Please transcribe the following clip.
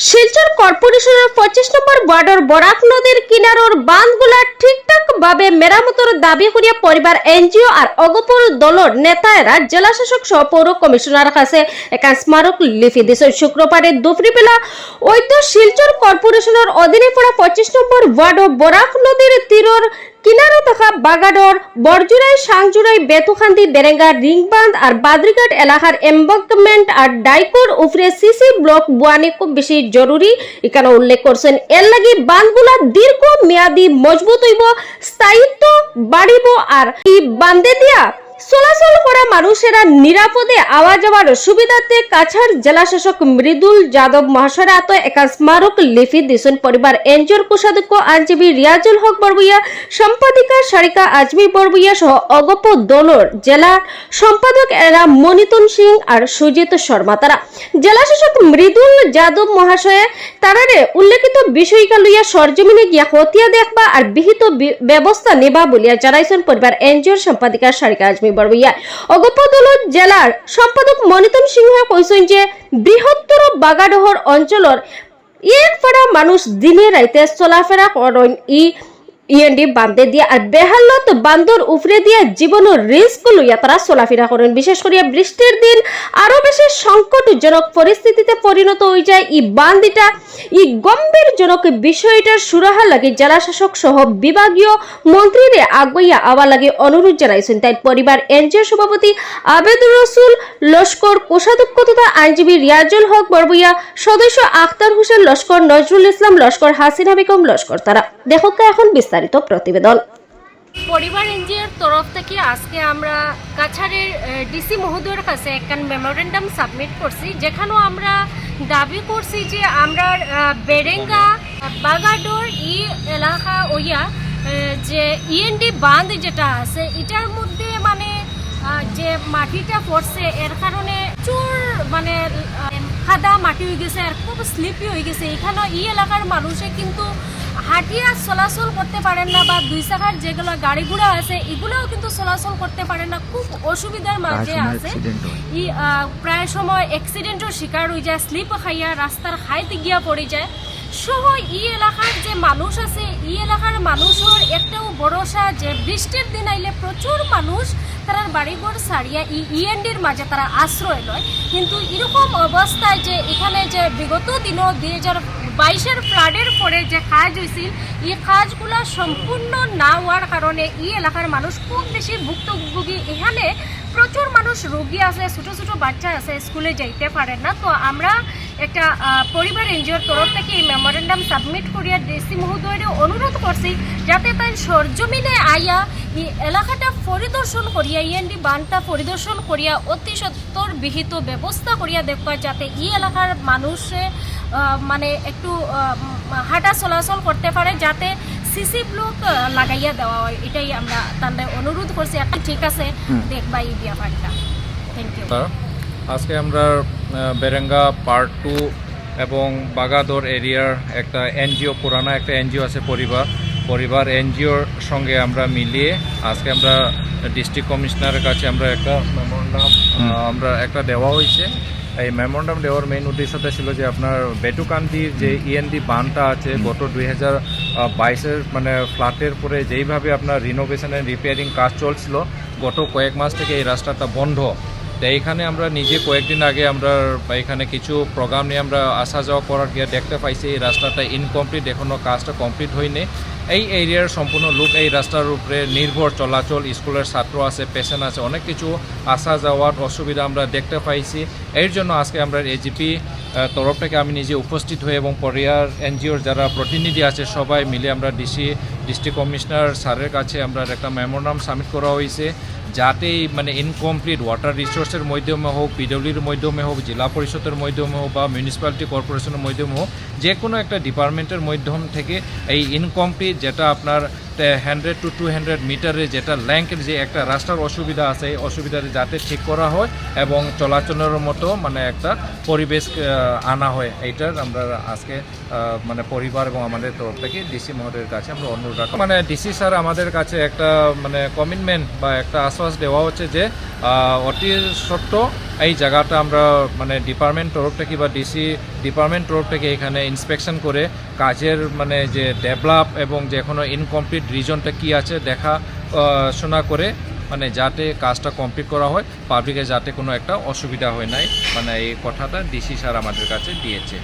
শিলচর কর্পোরেশনের পঁচিশ নম্বর ওয়ার্ডের বরাক নদীর কিনারর বাঁধগুলা ঠিকঠাক ভাবে মেরামতের দাবি করিয়া পরিবার এনজিও আর অগপুর দলের নেতারা জেলা শাসক সহ পৌর কমিশনার কাছে একান স্মারক লিখি দিছে। শুক্রবারে দুপুরি বেলা ঐত শিলচর কর্পোরেশনের অধীনে পড়া পঁচিশ নম্বর ওয়ার্ড ও বরাক নদীর তীরের কিনারে থাকা বাগাডর, বরজুরাই, সাংজুরাই বেতুখান্দি বেরেঙ্গা রিংবান্ধ আর বাদ্রিঘাট এলাকার এম্বকমেন্ট আর ডাইকোর উপরে সিসি ব্লক বুয়ানি খুব বেশি জরুরি। এখানে উল্লেখ করছেন, এর লাগি বাঁধগুলা দীর্ঘ মেয়াদি মজবুত হইব, স্থায়িত্ব বাড়িব আর এই বান্ধে দিয়া চলাচল করা মানুষেরা নিরাপদে আওয়া যাওয়ার সুবিধাতে কাছাড় জেলা শাসক মৃদুল যাদব মহাশয় আত একা স্মারক লিপি দিছেন পরিবার এনজিওর কোষাধ্যক্ষ আইনজীবী রিয়াজুল হক বরবইয়া সম্পাদিকা সারিকা আজমি বরবইয়া সহ অগপ দলর জেলা সম্পাদক এরা মনিতন সিং আর সুজিত শর্মা তারা জেলা শাসক মৃদুল যাদব মহাশয়ে তারারে উল্লেখিত বিষয়কা লইয়া সরজমিনে গিয়া হতিয়া দেখবা আর বিহিত ব্যবস্থা নেবা বলিয়া জানাইছেন পরিবার এনজিওর সম্পাদিকা সারিকা আজমি অগপ দলত জেলার সম্পাদক মনিতম সিংহ কইছেন যে বৃহত্তর বাগাডহর অঞ্চলর এক ফাড়া মানুষ দিনে রাইতে চলাফেরা করেন ই ইএনডি বান্ধে দিয়া আর বেহালত বান্দর উফরে দিয়া জীবন রিস্ক লইয়া তারা চলাফেরা করেন বিশেষ করিয়া বৃষ্টির দিন আরও বেশি সংকটজনক পরিস্থিতিতে পরিণত হয়ে যায়। ই বান্দিটা ই গম্ভীরজনক বিষয়টার সুরাহা লাগে জেলা শাসক সহ বিভাগীয় মন্ত্রীরে আগুইয়া আওয়া লাগে অনুরোধ জানাইছেন তাই পরিবার এনজিও সভাপতি আবেদুর রসুল লস্কর কোষাধ্যক্ষ তথা আইনজীবী রিয়াজুল হক বরবইয়া সদস্য আখতার হোসেন লস্কর নজরুল ইসলাম লস্কর হাসিনা বেগম লস্কর তারা দেখক এখন বিস্তারিত প্রতিবেদন। পরিবার এনজিওর তরফ থেকে আজকে আমরা কাছাড়ের ডিসি মহোদয়ের কাছে একখান মেমোরেন্ডাম সাবমিট করছি, যেখানেও আমরা দাবি করছি যে আমরা বেরেঙ্গা, বাগাডোর ই এলাকা ওইয়া যে ইএনডি বাঁধ যেটা আছে, এটার মধ্যে মানে যে মাটিটা পড়ছে, এর কারণে প্রচুর মানে কাদা মাটি হয়ে গেছে, আর খুব স্লিপি হয়ে গেছে। এখানে এই এলাকার মানুষে কিন্তু হাঁটিয়া চলাচল করতে পারেন না বা দুই চাকার যেগুলো গাড়ি ঘোড়া আছে এগুলোও কিন্তু চলাচল করতে পারে না। খুব অসুবিধার মাঝে আছে। ই প্রায় সময় অ্যাক্সিডেন্টের শিকার হয়ে যায় স্লিপ খাইয়া রাস্তার হাইতে গিয়া পড়ে যায়। সহ ই এলাকার যে মানুষ আছে, ই এলাকার মানুষের একটাও ভরসা যে বৃষ্টির দিন আইলে প্রচুর মানুষ তার বাড়িঘর সারিয়া ই ইএনডির মাঝে তারা আশ্রয় লয়। কিন্তু এরকম অবস্থায় যে এখানে যে বিগত দিনও দুই হাজার বাইশের ফ্লাডের পরে যে কাজ হয়েছিল এই কাজগুলো সম্পূর্ণ না হওয়ার কারণে এই এলাকার মানুষ খুব বেশি ভুক্তভোগী। এখানে প্রচুর মানুষ রোগী আছে, ছোট ছোট বাচ্চা আছে, স্কুলে যাইতে পারে না। তো আমরা একটা পরিবার এনজিওর তরফ থেকে এই মেমোরেন্ডাম সাবমিট করিয়া ডিসি মহোদয়ের অনুরোধ করছি, যাতে তাই সরজমিনে আইয়া এই এলাকাটা পরিদর্শন করিয়া ইএনডি বানটা পরিদর্শন করিয়া, অতি সত্তর বিহিত ব্যবস্থা করিয়া দেখবা, যাতে এই এলাকার মানুষে মানে একটু হাঁটা চলাচল করতে পারে, যাতে সিসি ব্লক লাগাইয়া দেওয়া হয়। এটাই আমরা তাদের অনুরোধ করছি। একটা ঠিক আছে দেখবা এই ব্যাপারটা। Thank you. আজকে আমরা বেরেঙ্গা পার্ট টু এবং বাগাদর এরিয়ার একটা এনজিও পুরানা একটা এনজিও আছে পরিবার। পরিবার এনজিওর সঙ্গে আমরা মিলিয়ে আজকে আমরা ডিস্ট্রিক্ট কমিশনারের কাছে আমরা একটা মেমোরান্ডাম আমরা একটা দেওয়া হয়েছে। এই মেমোরান্ডাম দেওয়ার মেইন উদ্দেশ্যটা ছিল যে আপনার বেটুকান্দির যে ইএনডি বানটা আছে গত দুই হাজার বাইশের মানে ফ্ল্যাটের পরে যেইভাবে আপনার রিনোভেশন রিপেয়ারিং কাজ চলছিল, গত কয়েক মাস থেকে এই রাস্তাটা বন্ধ। তো এইখানে আমরা নিজে কয়েকদিন আগে আমরা এখানে কিছু প্রোগ্রাম নিয়ে আমরা আসা যাওয়া করার গিয়ে দেখতে পাইছি, এই রাস্তাটা ইনকমপ্লিট এখনও কাজটা কমপ্লিট হয়নি। এই এরিয়ার সম্পূর্ণ লোক এই রাস্তার উপরে নির্ভর চলাচল, স্কুলের ছাত্র আছে পেশেন্ট আছে, অনেক কিছু আসা যাওয়ার অসুবিধা আমরা দেখতে পাইছি। এর জন্য আজকে আমরা এজিপি তরফ থেকে আমি নিজে উপস্থিত হয়ে এবং পরিয়ার এনজিওর যারা প্রতিনিধি আছে, সবাই মিলে আমরা ডিসি ডিস্ট্রিক্ট কমিশনার স্যারের কাছে আমরা একটা মেমোরাম সাবমিট করা হয়েছে। যাতে মানে ইনকমপ্লিট ওয়াটার রিসোর্সের মাধ্যমে হোক পিডব্লিউর মাধ্যমে হোক, জেলা পরিষদের মাধ্যমে হোক বা মিউনিসিপ্যালিটি কর্পোরেশনের মাধ্যমে হোক যে কোনো একটা ডিপার্টমেন্টের মাধ্যম থেকে এই ইনকমপ্লিট যেটা আপনার হান্ড্রেড টু টু হান্ড্রেড মিটারে যেটা ল্যাঙ্কের যে একটা রাস্তার অসুবিধা আছে, এই অসুবিধাটা যাতে ঠিক করা হয় এবং চলাচলের মতো মানে একটা পরিবেশ আনা হয়, এইটার আমরা আজকে মানে পরিবার এবং আমাদের তরফ থেকে ডিসি মহোদয়ের কাছে আমরা অনুরোধ রাখি মানে ডিসি স্যার আমাদের কাছে একটা মানে কমিটমেন্ট বা একটা আশ্বাস দেওয়া হচ্ছে যে অতি সত্য এই জায়গাটা আমরা মানে ডিপার্টমেন্ট তরফ থেকে বা ডিসি ডিপার্টমেন্ট তরফ থেকে এখানে ইন্সপেকশন করে কাজের মানে যে ডেভেলপ এবং যে কোনো ইনকমপ্লিট রিজনটা কি আছে দেখা শোনা করে মানে যাতে কাজটা কমপ্লিট করা হয় পাবলিকের যাতে কোনো একটা অসুবিধা হয় নাই মানে এই কথাটা ডিসি স্যার আমাদের কাছে দিয়েছে।